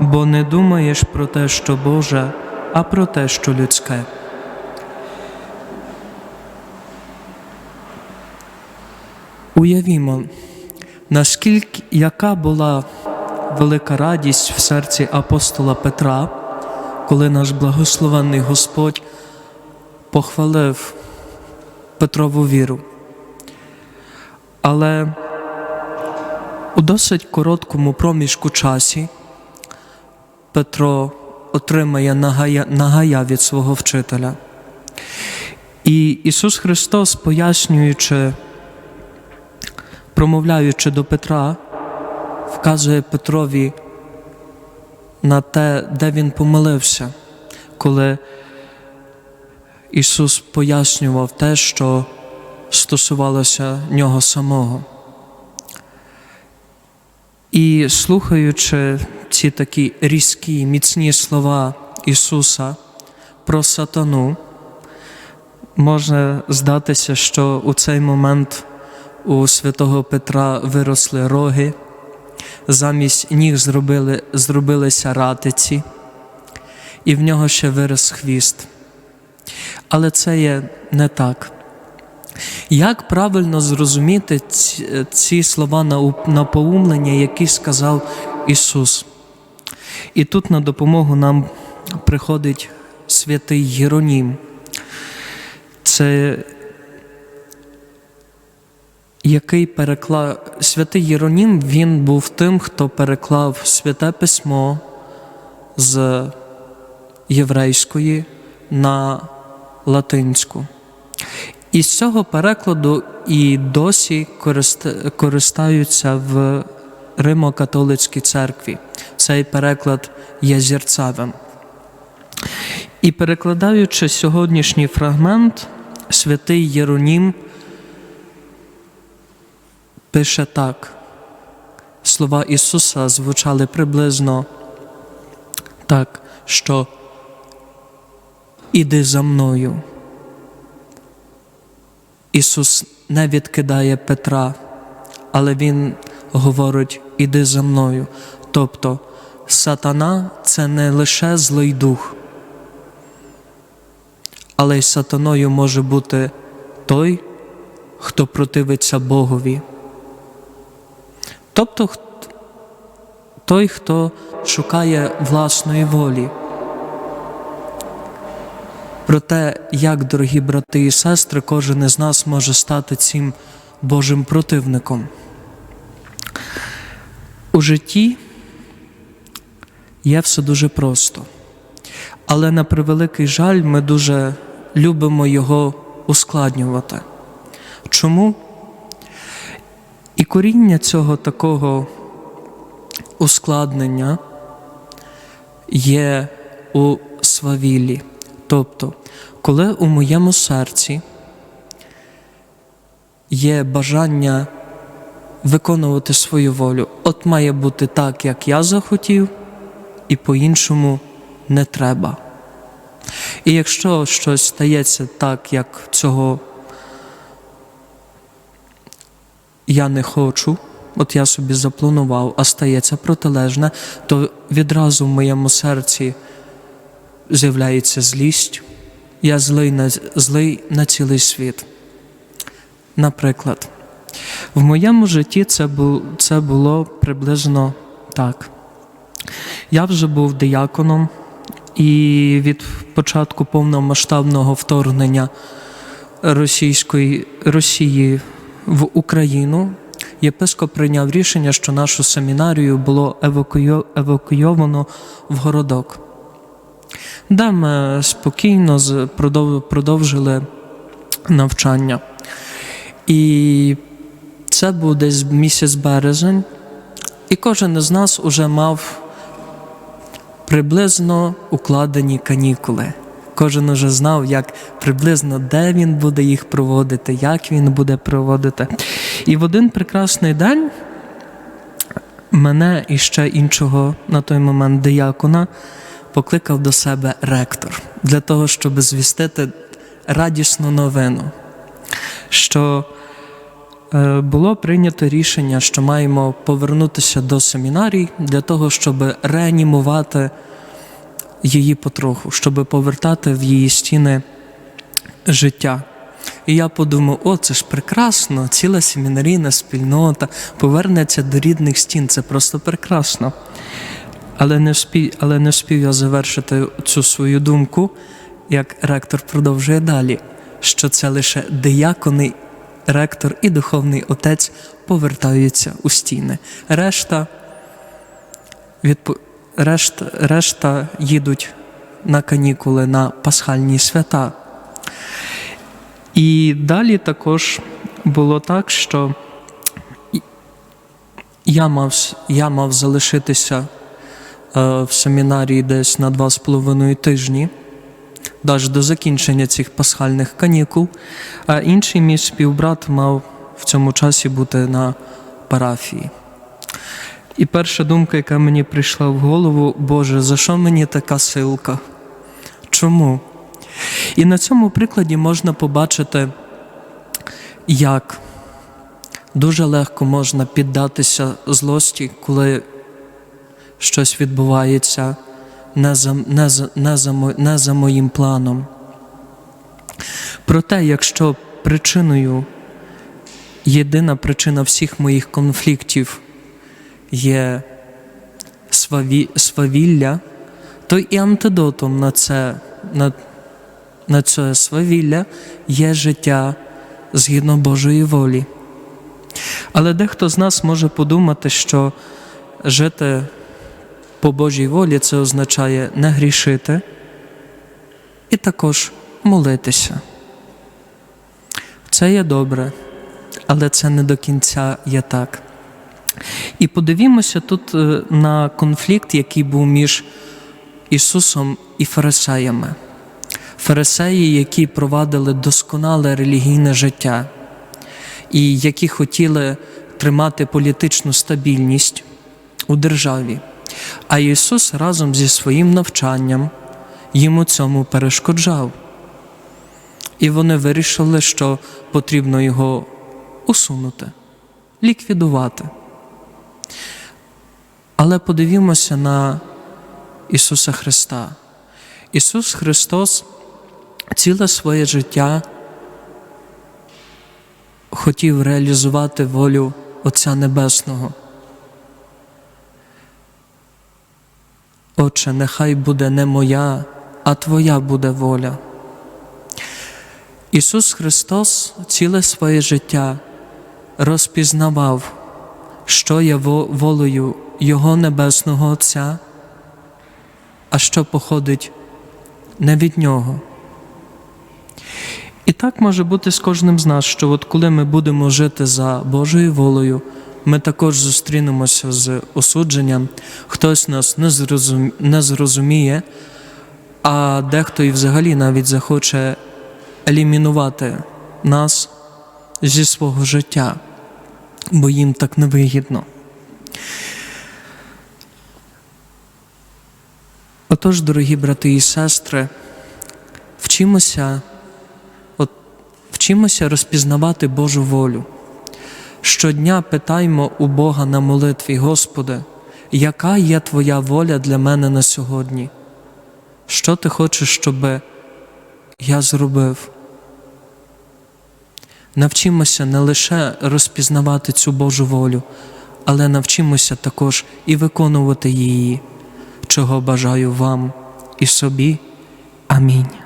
бо не думаєш про те, що Боже, а про те, що людське. Уявімо, наскільки яка була велика радість в серці апостола Петра, коли наш благословенний Господь похвалив Петрову віру. Але у досить короткому проміжку часі Петро отримає нагая, від свого вчителя. І Ісус Христос, пояснюючи, промовляючи до Петра, вказує Петрові на те, де він помилився, коли Ісус пояснював те, що стосувалося нього самого. І слухаючи ці такі різкі, міцні слова Ісуса про сатану, може здатися, що у цей момент у святого Петра виросли роги, замість ніг зробили, зробилися ратиці, і в нього ще вирос хвіст. Але це є не так. Як правильно зрозуміти ці, слова напоумлення, які сказав Ісус? І тут на допомогу нам приходить святий Єронім. Це який переклав святий Єронім, він був тим, хто переклав святе письмо з єврейської на латинську. І з цього перекладу і досі користаються в Римо-католицькій церкві. Цей переклад є зірцевим. І перекладаючи сьогоднішній фрагмент, святий Єронім пише так. Слова Ісуса звучали приблизно так, що іди за мною. Ісус не відкидає Петра, але Він говорить: іди за мною. Тобто сатана це не лише злий дух, але й сатаною може бути той, хто противиться Богові. Тобто той, хто шукає власної волі. Про те, як, дорогі брати і сестри, кожен із нас може стати цим Божим противником. У житті є все дуже просто, але на превеликий жаль, ми дуже любимо його ускладнювати. Чому? І коріння цього такого ускладнення є у свавілі. Тобто, коли у моєму серці є бажання виконувати свою волю, от має бути так, як я захотів, і по-іншому не треба. І якщо щось стається так, як цього я не хочу, от я собі запланував, а стається протилежне, то відразу в моєму серці з'являється злість, я злий на, злий на цілий світ. Наприклад, в моєму житті це, бу, це було приблизно так. Я вже був дияконом, і від початку повномасштабного вторгнення Російської Росії в Україну єпископ прийняв рішення, що нашу семінарію було евакуйовано в городок. Де ми спокійно продовжили навчання. І це був десь місяць березень, і кожен із нас уже мав приблизно укладені канікули. Кожен уже знав, як приблизно де він буде їх проводити, як він буде проводити. І в один прекрасний день мене і ще іншого на той момент диякона покликав до себе ректор для того, щоб звістити радісну новину, що е, було прийнято рішення, що маємо повернутися до семінарій для того, щоб реанімувати її потроху, щоб повертати в її стіни життя. І я подумав: о, це ж прекрасно, ціла семінарійна спільнота повернеться до рідних стін. Це просто прекрасно. Але не вспів, але не вспів я завершити цю свою думку, як ректор продовжує далі, що це лише диякони, ректор і духовний отець повертаються у стіни. Решта, відпо... решта, решта їдуть на канікули на пасхальні свята. І далі також було так, що я мав, я мав залишитися в семінарії десь на два з половиною тижні, навіть до закінчення цих пасхальних канікул, а інший мій співбрат мав в цьому часі бути на парафії. І перша думка, яка мені прийшла в голову, Боже, за що мені така силка? Чому? І на цьому прикладі можна побачити, як дуже легко можна піддатися злості, коли щось відбувається не за, не за, не за, не за моїм планом. Проте, якщо причиною, єдина причина всіх моїх конфліктів є сваві, свавілля, то і антидотом на це, на, на це свавілля є життя згідно Божої волі. Але дехто з нас може подумати, що жити по Божій волі це означає не грішити і також молитися. Це є добре, але це не до кінця є так. І подивімося тут е, на конфлікт, який був між Ісусом і фарисеями. Фарисеї, які провадили досконале релігійне життя, і які хотіли тримати політичну стабільність у державі. А Ісус разом зі своїм навчанням йому цьому перешкоджав. І вони вирішили, що потрібно його усунути, ліквідувати. Але подивімося на Ісуса Христа. Ісус Христос ціле своє життя хотів реалізувати волю Отця Небесного. Отче, нехай буде не моя, а Твоя буде воля. Ісус Христос ціле своє життя розпізнавав, що є волею Його Небесного Отця, а що походить не від Нього. І так може бути з кожним з нас, що от коли ми будемо жити за Божою волею, ми також зустрінемося з осудженням, хтось нас не, зрозум... не зрозуміє, а дехто і взагалі навіть захоче елімінувати нас зі свого життя, бо їм так невигідно. Отож, дорогі брати і сестри, вчимося, от, вчимося розпізнавати Божу волю. Щодня питаймо у Бога на молитві, Господи, яка є Твоя воля для мене на сьогодні? Що ти хочеш, щоб я зробив? Навчимося не лише розпізнавати цю Божу волю, але навчимося також і виконувати її, чого бажаю вам і собі. Амінь.